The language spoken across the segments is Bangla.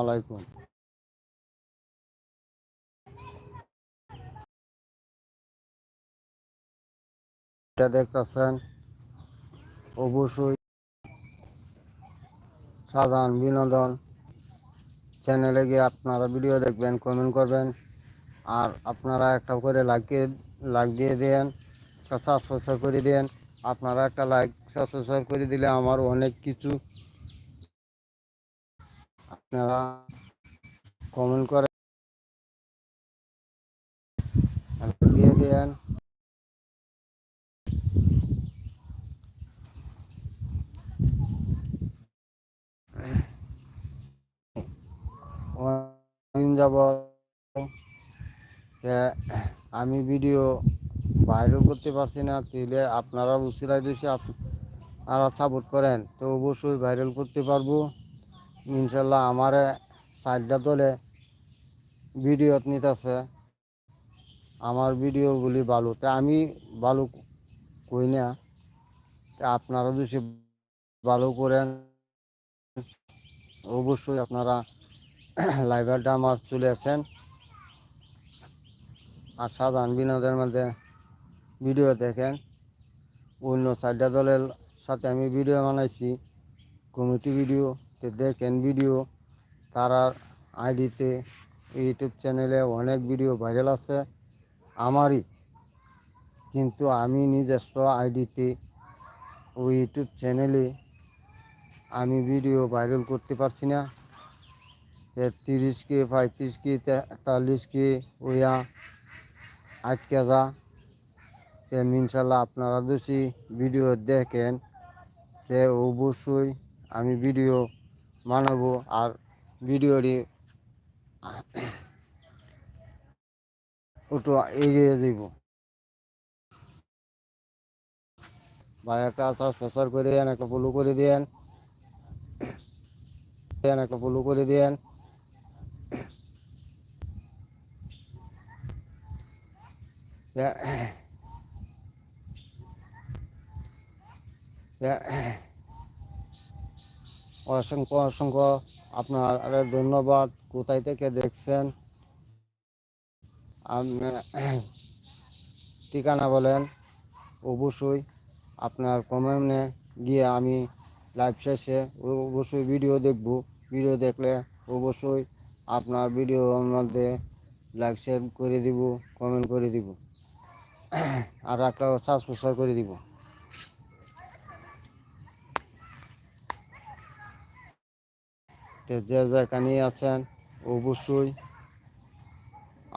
আলাইকুম। এটা দেখতেছেন, অবশ্যই সাধারণ বিনোদন চ্যানেলে গিয়ে আপনারা ভিডিও দেখবেন কমেন্ট করবেন। আর আপনারা একটা করে লাগিয়ে লাইক দিয়ে দেন, একটা সাবস্ক্রাইব করে দেন। আপনারা একটা লাইক সাবস্ক্রাইব করে দিলে আমার অনেক কিছু আপনারা কমেন্ট করে দিয়ে দেন। যাব আমি ভিডিও ভাইরাল করতে পারছি না, তাহলে আপনারা উচিরাই দোষে আপনারা সাপোর্ট করেন, তো অবশ্যই ভাইরাল করতে পারব। ইনশাল্লাহ আমার সাইডটা দলে ভিডিও নিতেছে। আমার ভিডিওগুলি ভালো তা আমি ভালো কই না? তা আপনারা যদি ভালো করেন, অবশ্যই আপনারা লাইভারটা আমার চলে আসেন। আর সাধারণ বিনোদনের মধ্যে ভিডিও দেখেন। অন্য চারটা দলের সাথে আমি ভিডিও বানাইছি। Comedy video. তো দেখেন ভিডিও তারার আইডিতে ইউটিউব চ্যানেলে অনেক ভিডিও ভাইরাল আছে, আমারই। কিন্তু আমি নিজস্ব আইডিতে ওই ইউটিউব চ্যানেলে আমি ভিডিও ভাইরাল করতে পারছি না। তিরিশ কে, পঁয়ত্রিশ কে, তেতাল্লিশ কে ওইয়া আটকে যা। ইনশাল্লাহ আপনারা দোষী ভিডিও দেখেন সে অবশ্যই আমি ভিডিও বানাবো আর ভিডিওটি একটু এগিয়ে যাব ভাই, একটা সাবস্ক্রাইব করে দেন, একটা ফলো করে দেন। দেন, একটা ফলো করে দেন। অসংখ্য অসংখ্য আপনার ধন্যবাদ। কোথায় থেকে দেখছেন? আপনি ঠিকানা বলেন। অবশ্যই আপনার কমেন্টে গিয়ে আমি লাইভ শেষে অবশ্যই ভিডিও দেখব। ভিডিও দেখলে অবশ্যই আপনার ভিডিওর মধ্যে লাইক শেয়ার করে দিব কমেন্ট করে দিব। আর একটা সাবস্ক্রাইব করে দিব। তো যে যেখানে আছেন, অবশ্যই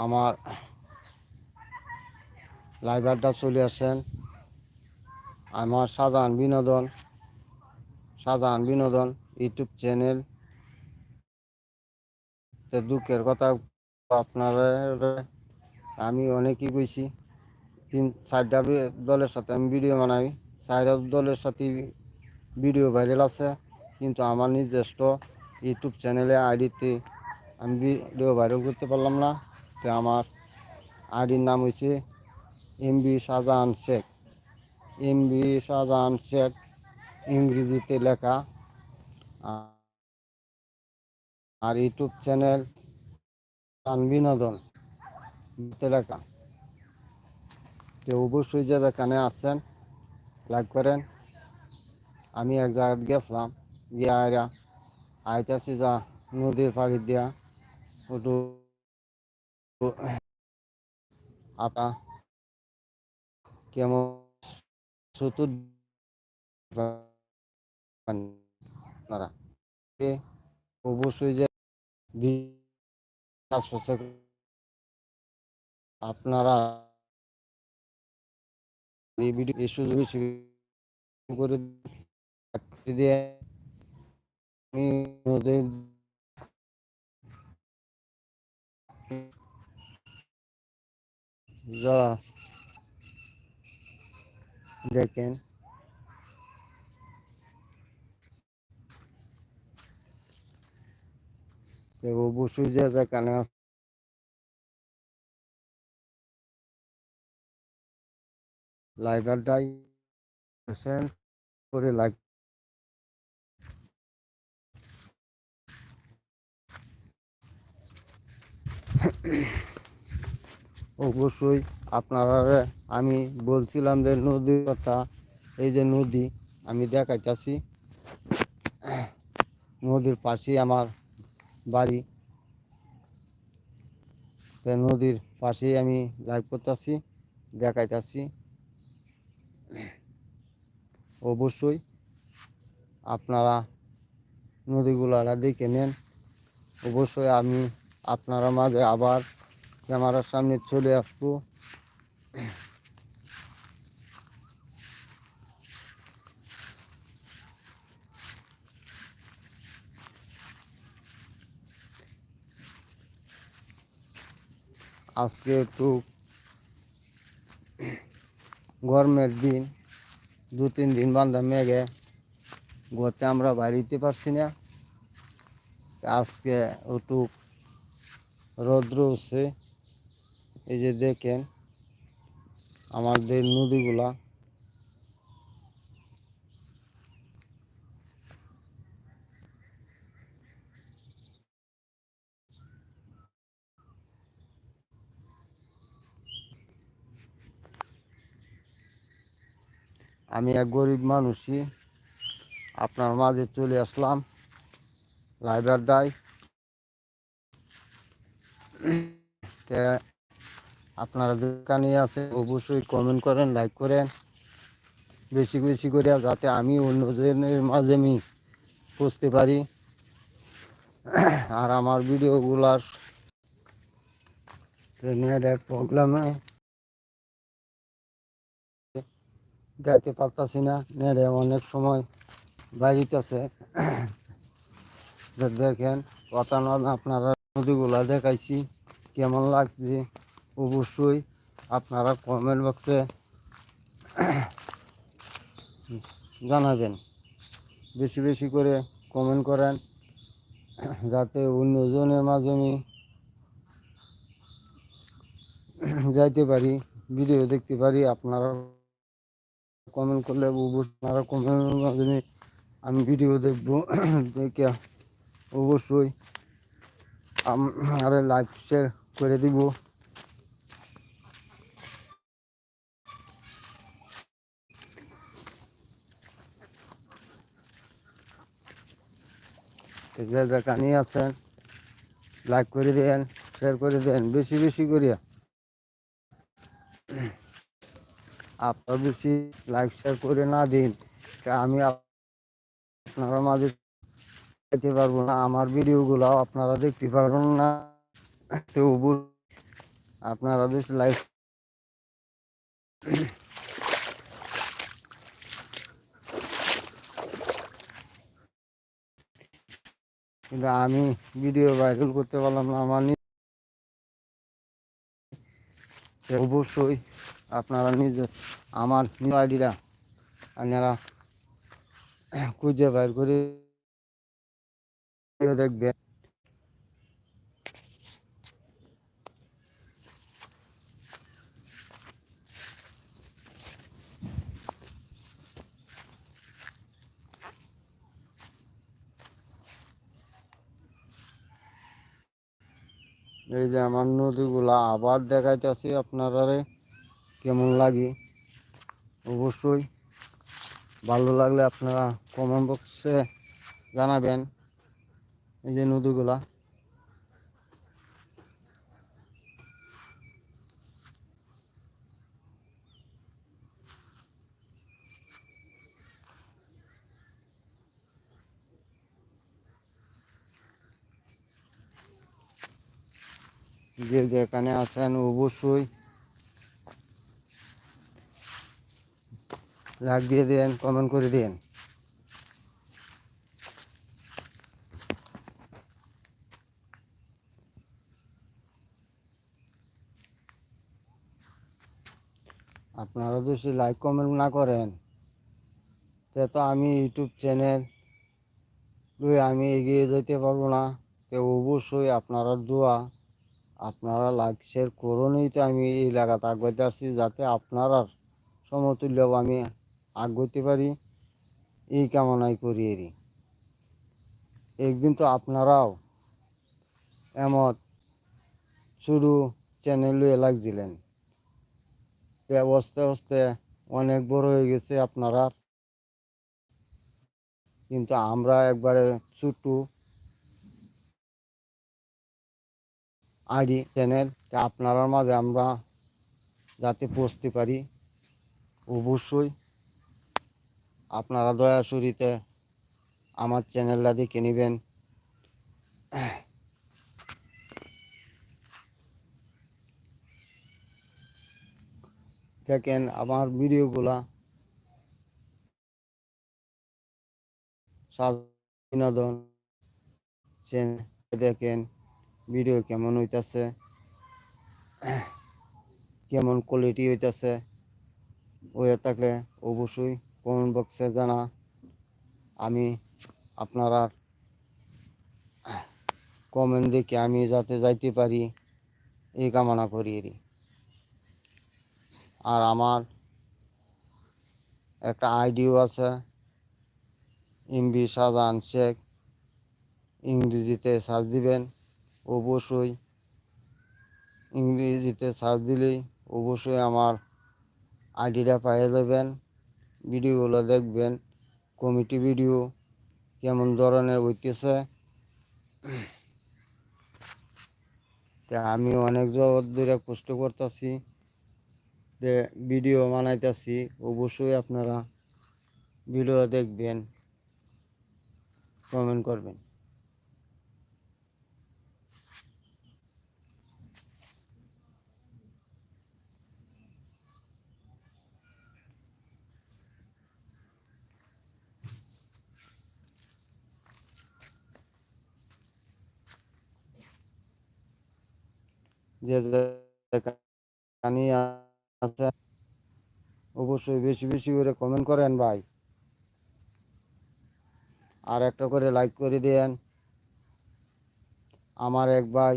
আমার লাইভারটা চলে আসেন। আমার সাধারণ বিনোদন সাধারণ বিনোদন ইউটিউব চ্যানেল। তো দুঃখের কথা আপনারা, আমি অনেকই কইছি তিন চারটা দলের সাথে আমি ভিডিও বানাই। চার দলের সাথে ভিডিও ভাইরাল আছে, কিন্তু আমার নিজস্ব ইউটিউব চ্যানেলে আইডিতে আমি ভিডিও ভাইরাল করতে পারলাম না। তো আমার আইডির নাম হয়েছে M B Shahjahan Sheikh. M B Shahjahan Sheikh ইংরেজিতে লেখা। আর ইউটিউব চ্যানেল বিনোদন লেখা। তো অবশ্যই যে যেখানে আসছেন লাইক করেন। আমি এক জায়গায় গেছিলাম, গিয়ে আইতাছি যা নদীর পাড়ি দিয়া। ওটু আপা কেমন চতুর আপনারা অবশ্যই যে আপনারা এই ভিডিও এই সুযোগ করে দিয়ে আমি ওদের যা দেখেন অবশ্যই যে যেখানে লাইভারটাই করে লাইক অবশ্যই আপনারা আমি বলছিলাম যে নদীর কথা, এই যে নদী, আমি দেখাইতেছি। নদীর পাশেই আমার বাড়ি। নদীর পাশেই আমি লাইভ করতেছি, দেখাইতেছি। অবশ্যই আপনারা নদীগুলারা দেখে নেন। অবশ্যই আমি আপনারা মাঝে আবার ক্যামেরার সামনে চলে আসব। আজকে একটু গরমের দিন, দু, তিন দিন বান্ধা মেঘে ঘরতে আমরা বাড়িতে পারছি না। আজকে একটু রৌদ্র উঠছে। এই যে দেখেন, আমাদের নদীগুলা। আমি এক গরিব মানুষই, আপনার মাঝে চলে আসলাম লাইব্রের ডাই আপনারা দোকানে আছে, অবশ্যই কমেন্ট করেন লাইক করেন। বেশি বেশি করে যাতে আমি অন্যজনের মাঝে আমি বুঝতে পারি। আর আমার ভিডিওগুলার নেটের প্রবলেমে যাইতে পারতাছি না। নেড়ে অনেক সময় বাইরিতেছে। দেখেন কথা আপনারা নদীগুলা দেখাইছি, কেমন লাগছে? অবশ্যই আপনারা কমেন্ট বক্সে জানাবেন। বেশি বেশি করে কমেন্ট করেন, যাতে অন্যজনের মাঝে আমি যাইতে পারি, ভিডিও দেখতে পারি, আপনারা কমেন্ট করলে আপনারা কমেন্টের মাধ্যমে আমি ভিডিও দেখব। দেখে অবশ্যই আরে লাইক শেয়ার করে দিব। যেখানে আছেন লাইক করে দেন শেয়ার করে দেন, বেশি বেশি করিয়া। আপনার বেশি লাইক শেয়ার করে না দিন। আমি আপনারা মাঝে যেতে পারব না, আমার ভিডিওগুলো আপনারা দেখতে পারবেন না। তো আপনারা বেশি লাইক কিন্তু আমি ভিডিও ভাইরাল করতে পারলাম না, আমার অবশ্যই আপনারা নিজে আমার আইডিটা আপনারা খুঁজে বাইর করে দেখবেন এই যে আমার নদীগুলা আবার দেখাইতেছি আপনারা কেমন লাগে? অবশ্যই ভালো লাগলে আপনারা কমেন্ট বক্সে জানাবেন। এই যে নদীগুলা। যে যেখানে আছেন অবশ্যই লাইক দিয়ে দেন কমেন্ট করে দেন। আপনারা যদি লাইক কমেন্ট না করেন, তে তো আমি ইউটিউব চ্যানেল আমি এগিয়ে যেতে পারব না। তো অবশ্যই আপনারা দোয়া, আপনারা লাইক শেয়ার করুনই তো আমি এই এলাকাতে আগাইতে আসছি, যাতে আপনারা সমতুল্য আমি আগাইতে পারি। এই কামনাই করি এরই একদিন তো আপনারাও এমত শুরু চ্যানেল লাগছিলেন তো আস্তে আস্তে অনেক বড় হয়ে গেছে আপনারা কিন্তু আমরা একবারে ছোট্ট আইডি চ্যানেল আপনার মাঝে আমরা যাতে পৌঁছতে পারি, অবশ্যই। আপনারা দয়া দয়াসুরিতে আমার চ্যানেলটা দেখে নেবেন। দেখেন আমার ভিডিওগুলা বিনোদন দেখেন ভিডিও কেমন হইতাছে, কেমন কোয়ালিটি হইতাছে হয়ে থাকলে অবশ্যই কমেন্ট বক্সে জানা, আমি আপনারা কমেন্ট দেখে আমি যাতে যাইতে পারি, এই কামনা করি। আর আমার একটা আইডিও আছে। এমবি শাহজাহান শেখ ইংরেজিতে সার্চ দিবেন, অবশ্যই। ইংরেজিতে সার্চ দিলেই অবশ্যই আমার আইডিটা পেয়ে যাবেন ভিডিওগুলো দেখবেন, কমিটি ভিডিও কেমন ধরনের হইতেছে। তা আমি অনেক জগৎ ধরে কষ্ট করতেছি। ভিডিও বানাইতেছি অবশ্যই আপনারা ভিডিও দেখবেন কমেন্ট করবেন। যে যেখানে আছে অবশ্যই বেশি বেশি করে কমেন্ট করেন ভাই। আর একটা করে লাইক করে দেন। আমার এক ভাই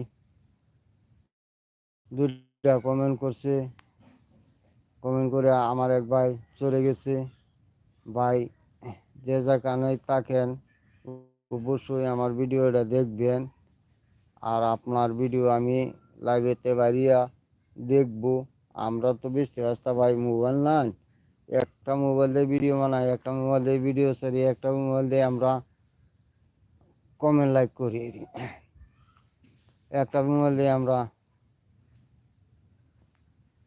দুইটা কমেন্ট করছে। কমেন্ট করে আমার এক ভাই চলে গেছে। ভাই, যে যেখানে থাকেন অবশ্যই আমার ভিডিওটা দেখবেন। আর আপনার ভিডিও আমি লাগাইতে পারিয়া দেখব। আমরা তো বুঝতে পারছি ভাই মোবাইল নাই। একটা মোবাইল দিয়ে ভিডিও বানাই, একটা মোবাইল দিয়ে ভিডিও সারি একটা মোবাইল দিয়ে আমরা কমেন্ট লাইক করি। একটা মোবাইল দিয়ে আমরা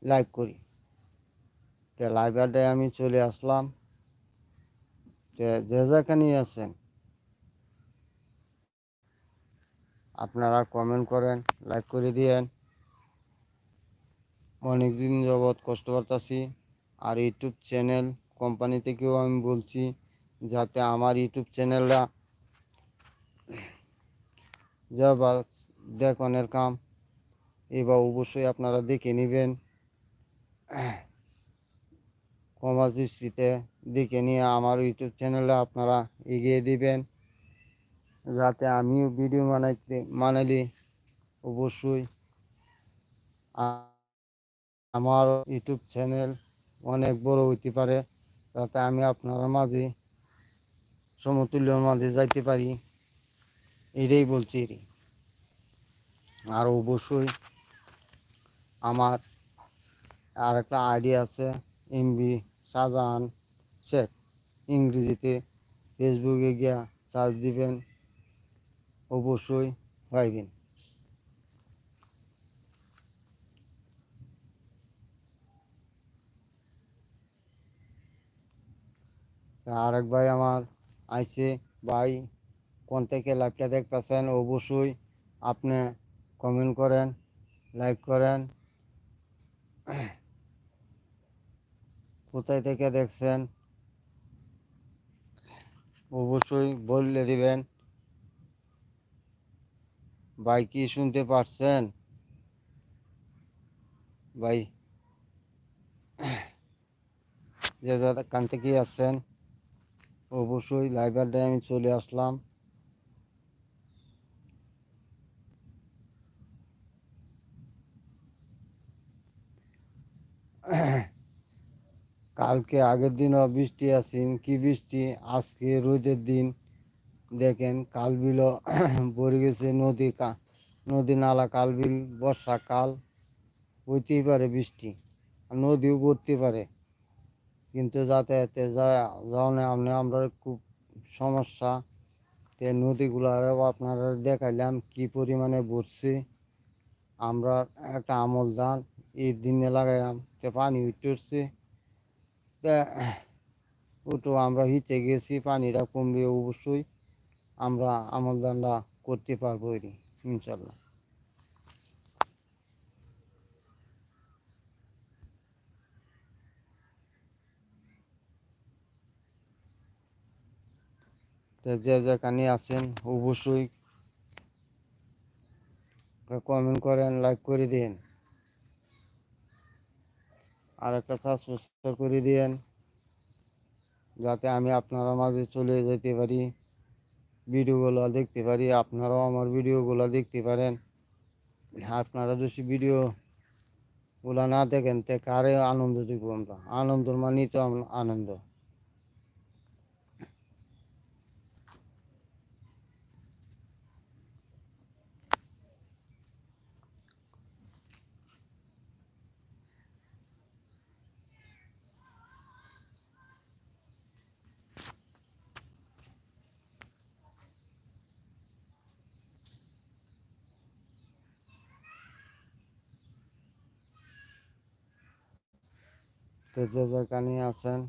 লাইক করি। তো লাইব্রেরিতে আমি চলে আসলাম। যে যে যেখানে আছেন, আপনারা কমেন্ট করেন লাইক করে দিয়েন। অনেক দিন যাবৎ কষ্ট করতেছি আর ইউটিউব চ্যানেল কোম্পানি থেকেও আমি বলছি যাতে আমার ইউটিউব চ্যানেলটা যা বা দেখনের কাম। এবার অবশ্যই আপনারা দেখে নেবেন। কমার দৃষ্টিতে দেখে নিয়ে আমার ইউটিউব চ্যানেলটা আপনারা এগিয়ে দিবেন। যাতে আমিও ভিডিও বানাইতে বানালি অবশ্যই আমার ইউটিউব চ্যানেল অনেক বড় হইতে পারে যাতে আমি আপনার মাঝে সমতুল্যর মাঝে যাইতে পারি। এটাই বলছি। আর অবশ্যই আমার আর একটা আইডিয়া আছে এমবি শাহজাহান শেখ। ইংরেজিতে ফেসবুকে গিয়া সার্চ দিবেন, অবশ্যই পাইবেন। আর এক ভাই আমার আইছে, ভাই, কোন থেকে লাইভটা দেখতেছেন? অবশ্যই আপনি কমেন্ট করেন লাইক করেন। কোথায় থেকে দেখছেন? অবশ্যই বললে দিবেন। ভাই, কি শুনতে পারছেন? ভাই, যে যারা কান থেকে আসছেন। অবশ্যই লাইব্রেরিতে আমি চলে আসলাম। কালকে আগের দিনও বৃষ্টি আসিন কি বৃষ্টি? আজকে রোদের দিন। দেখেন কাল বিল ভরে গেছে নদী নদী নালা, কালবিল, বর্ষাকাল, হইতেই পারে বৃষ্টি। আর নদীও ভরতে পারে। কিন্তু যাতায়াতে যা যাওয়ানে আপনি, আমরা খুব সমস্যা। তে নদীগুলো আপনারা দেখাইলাম কি পরিমাণে ভরছে। আমরা একটা আমল যান এই দিনে লাগাইলাম, তে পানি উঠছে ওটো আমরা হিচে গেছি, পানিটা কমবে অবশ্যই। আমরা আমল দানটা করতে পারব ইনশাল্লাহ। যে যেখানে আছেন, অবশ্যই কমেন্ট করেন লাইক করে দিন। আর একটা সাবস্ক্রাইব করে দিন, যাতে আমি আপনারা মাঝে চলে যেতে পারি, ভিডিওগুলো দেখতে পারি, আপনারাও আমার ভিডিওগুলো দেখতে পারেন। আপনারা যদি ভিডিওগুলো না দেখেন, তে কারে আনন্দ দিব আমরা? আনন্দের মানেই তো আনন্দ। তো যে যেখানে আছেন,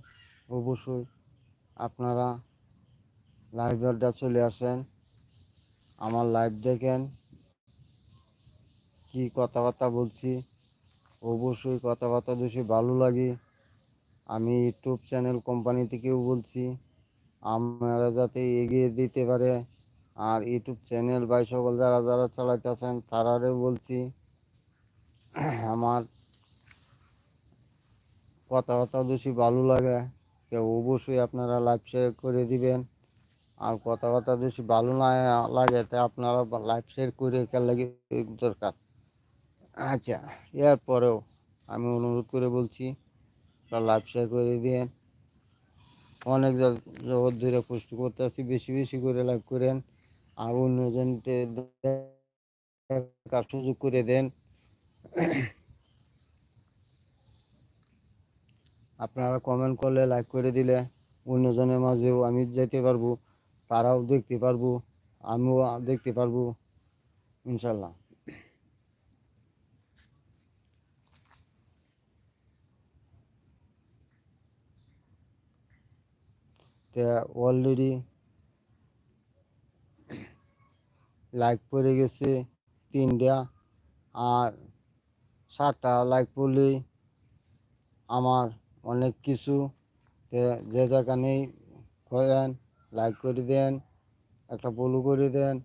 অবশ্যই আপনারা লাইভটা চলে আসেন, আমার লাইভ দেখেন, কি কথাবার্তা বলছি, অবশ্যই কথাবার্তা বেশি ভালো লাগে। আমি ইউটিউব চ্যানেল কোম্পানি থেকেও বলছি আমরা যাতে এগিয়ে দিতে পারে, আর ইউটিউব চ্যানেল বাই সকল যারা যারা চালাইতেছেন তারাও বলছি, আমার কথাবার্তা বেশি ভালো লাগে। তো অবশ্যই আপনারা লাইভ শেয়ার করে দিবেন। আর কথাবার্তা বেশি ভালো না লাগে তা আপনারা লাইভ শেয়ার করে লাগে দরকার। আচ্ছা এরপরেও আমি অনুরোধ করে বলছি লাইভ শেয়ার করে দিন অনেক জগৎ ধরে পোস্ট করতে আসছি বেশি বেশি করে লাইভ করেন। আর অন্যজনকে সুযোগ করে দেন। আপনারা কমেন্ট করলে লাইক করে দিলে অন্যজনের মাঝেও আমি যেতে পারব, তারাও দেখতে পারব, আমিও দেখতে পারব, ইনশাল্লাহ। অলরেডি লাইক পড়ে গেছে তিনটা, আর সাতটা লাইক পড়লেই আমার অনেক কিছু। যে জায়গা নেই, করেন লাইক করে দেন, একটা ফলো করে দেন,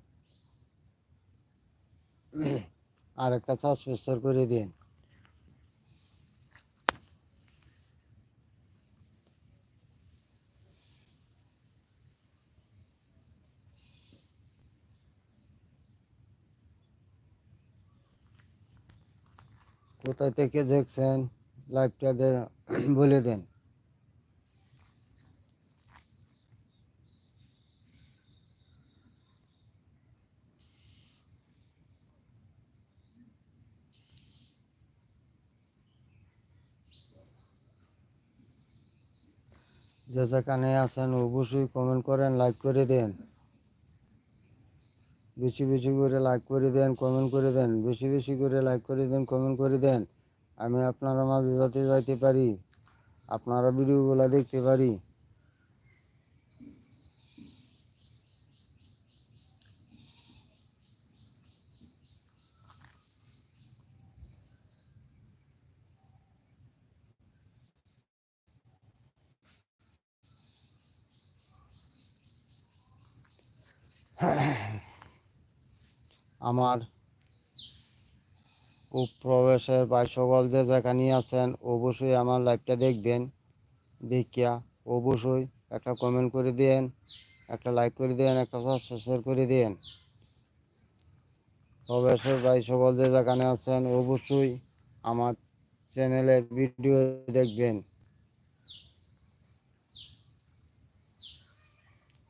আর একটা সাবস্ক্রাইব করে দিন। কোথায় থেকে দেখছেন? লাইভটা বলে দেন। যে যেখানে আছেন অবশ্যই কমেন্ট করেন লাইক করে দেন। বেশি বেশি করে লাইক করে দেন কমেন্ট করে দেন। বেশি বেশি করে লাইক করে দেন কমেন্ট করে দেন। আমি আপনারা মাঝে যাতে যাইতে পারি আপনারা ভিডিওগুলো দেখতে পারি। আমার প্রবেশের বা সকল যে যেখানে আছেন, অবশ্যই আমার লাইভটা দেখবেন। দেখিয়া অবশ্যই একটা কমেন্ট করে দেন, একটা লাইক করে দেন, একটা সাবস্ক্রাইব করে দেন। প্রবেশের ভাই সকল যে যেখানে আছেন, অবশ্যই আমার চ্যানেলের ভিডিও দেখবেন।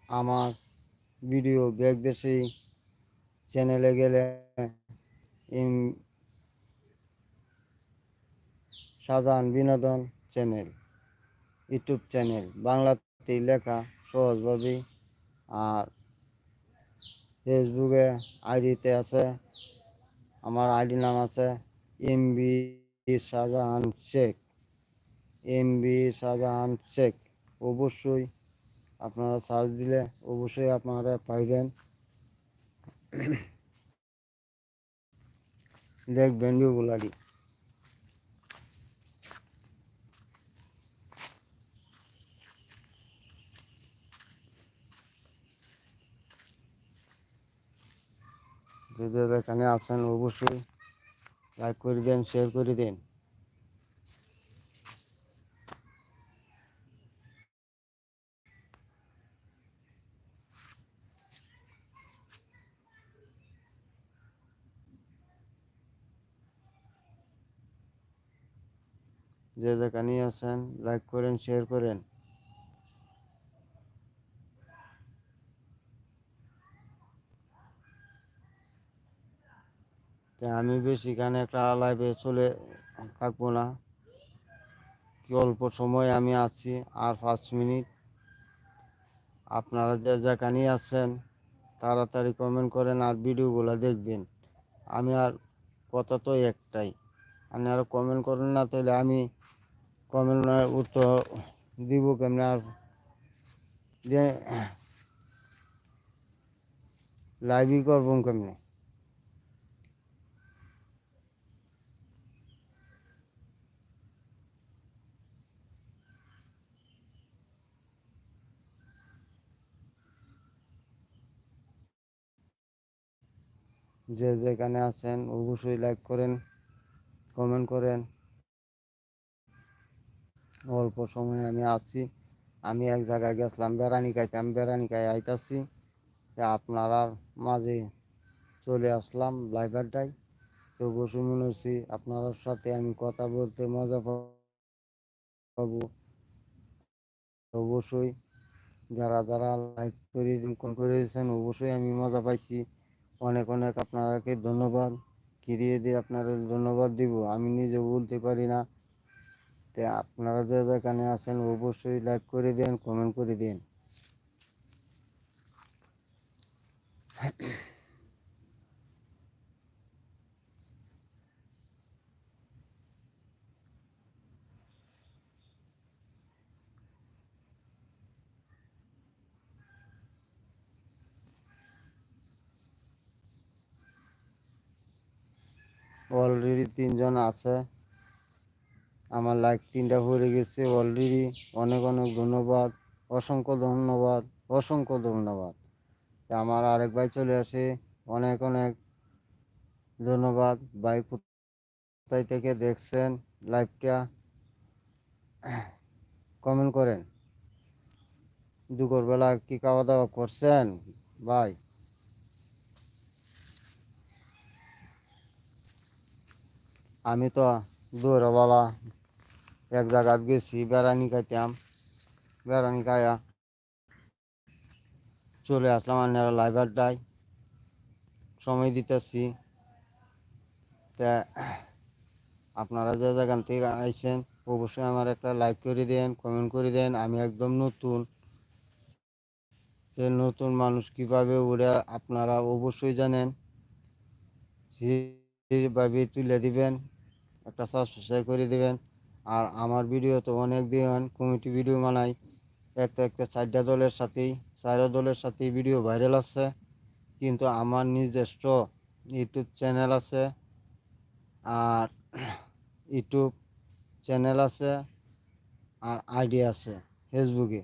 আমার ভিডিও ব্যাগ দেশে চ্যানেলে গেলে সাজান বিনোদন চ্যানেল, ইউটিউব চ্যানেল, বাংলাতে লেখা সহজভাবেই আর ফেসবুকে আইডিতে আছে, আমার আইডি নাম আছে এমবি শাহজাহান শেখ। এমবি শাহজাহান শেখ, অবশ্যই আপনারা সার্চ দিলে অবশ্যই আপনারা পাইবেন। দেখবেন রেগুলারই যে যে যেখানে আছেন অবশ্যই লাইক করে দেন শেয়ার করে দেন। যে যেখানে আছেন লাইক করেন শেয়ার করেন। আমি বেশি গানে একটা লাইভে চলে থাকব না। কি অল্প সময় আমি আছি, আর পাঁচ মিনিট। আপনারা যে যেখানেই আছেন, তাড়াতাড়ি কমেন্ট করেন আর ভিডিওগুলো দেখবেন। আমি আর কথা তো একটাই, আপনি আর কমেন্ট করেন না তাহলে আমি কমেন্ট উত্তর দিব কেমন? আর লাইভই করব কেমনে? যে যেখানে আছেন অবশ্যই লাইক করেন কমেন্ট করেন। অল্প সময় আমি আসছি। আমি এক জায়গায় গেছিলাম বেড়ানি খাইতে। আমি বেড়ানি খাই আইতাছি। তা আপনারা মাঝে চলে আসলাম লাইব্রেরিটায় তো বসে মনে হচ্ছি আপনার সাথে আমি কথা বলতে মজা পাবো। অবশ্যই যারা যারা লাইক করে কোন করে দিয়েছেন অবশ্যই আমি মজা পাইছি। অনেক অনেক আপনাকে ধন্যবাদ। কিরিয়ে দিয়ে আপনাদের ধন্যবাদ দিব? আমি নিজে বলতে পারি না। তো আপনারা যে যেখানে আছেন অবশ্যই লাইক করে দেন কমেন্ট করে দিন। অলরেডি তিনজন আছে। আমার লাইক তিনটা হয়ে গেছে অলরেডি অনেক অনেক ধন্যবাদ, অসংখ্য ধন্যবাদ অসংখ্য ধন্যবাদ। আমার আরেক ভাই চলে আসে, অনেক অনেক ধন্যবাদ। ভাই কোথায় থেকে দেখছেন লাইভটা কমেন্ট করেন। দুপুরবেলা কি খাওয়া দাওয়া করছেন? ভাই। আমি তো দৌড়বেলা এক জায়গায় গেছি, বেড়ানি খাইতাম। বেড়ানি খাইয়া চলে আসলাম আপনারা লাইভ আড্ডায়। সময় দিতেছি। তা আপনারা যে যেখান থেকে আইসেন অবশ্যই আমার একটা লাইক করে দেন কমেন্ট করে দেন। আমি একদম নতুন। যে নতুন মানুষ কীভাবে ওরা আপনারা অবশ্যই জানেন। সেইভাবে তুলে দিবেন। একটা সাবস্ক্রাইব করে দিবেন। আর আমার ভিডিও তো অনেক দিন কমিটি ভিডিও বানাই। একটা একটা চারটা দলের সাথেই, চারটা দলের সাথেই ভিডিও ভাইরাল আছে। কিন্তু আমার নিজস্ব ইউটিউব চ্যানেল আছে। আর ইউটিউব চ্যানেল আছে। আর আইডি আছে ফেসবুকে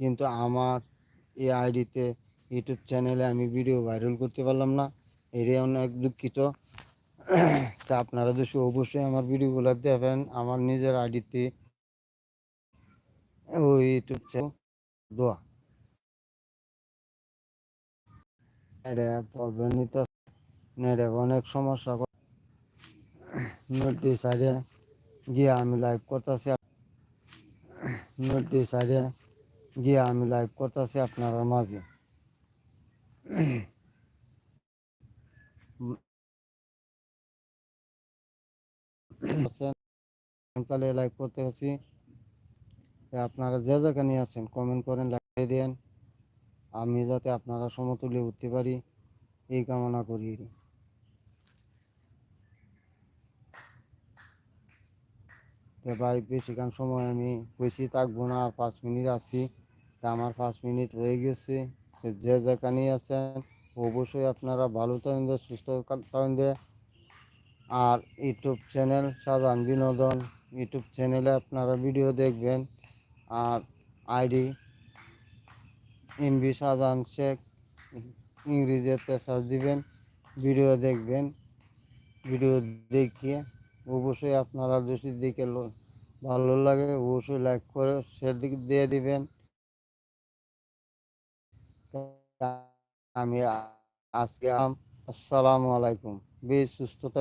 কিন্তু আমার এই আইডিতে ইউটিউব চ্যানেলে আমি ভিডিও ভাইরাল করতে পারলাম না। এটাই অনেক দুঃখিত। তা আপনারা যদি অবশ্যই আমার ভিডিওগুলো দেখবেন আমার নিজের আইডিতে ওই ইউটিউব চ্যানেল দোয়া। অনেক সমস্যা নদী সাইডে গিয়ে আমি লাইভ করতেছি নদী সাইডে গিয়ে আমি লাইভ করতেছি আপনার মাঝে। তাহলে লাইক করতে আছি আপনারা যে যেখানে আছেন কমেন্ট করেন লাইক দেন। আমি যাতে আপনারা সমতুল্য উঠতে পারি, এই কামনা করি। ভাই, বেশিক্ষণ সময় আমি বেশি থাকব না, আর পাঁচ মিনিট আছি। তা আমার পাঁচ মিনিট হয়ে গেছে। যে যেখানে আছেন, অবশ্যই আপনারা ভালো থাকেন সুস্থ থাকেন আর ইউটিউব চ্যানেল সাধারণ বিনোদন। ইউটিউব চ্যানেলে আপনারা ভিডিও দেখবেন। আর আইডি এমবি সাজান শেখ, ইংরেজিতে সার্চ দিবেন, ভিডিও দেখবেন। ভিডিও দেখিয়ে অবশ্যই আপনারা যদি দিকে ভালো লাগে অবশ্যই লাইক করে শেয়ার দিকে দিয়ে দিবেন। আমি আজকে আসসালামু আলাইকুম। বেশ সুস্থতা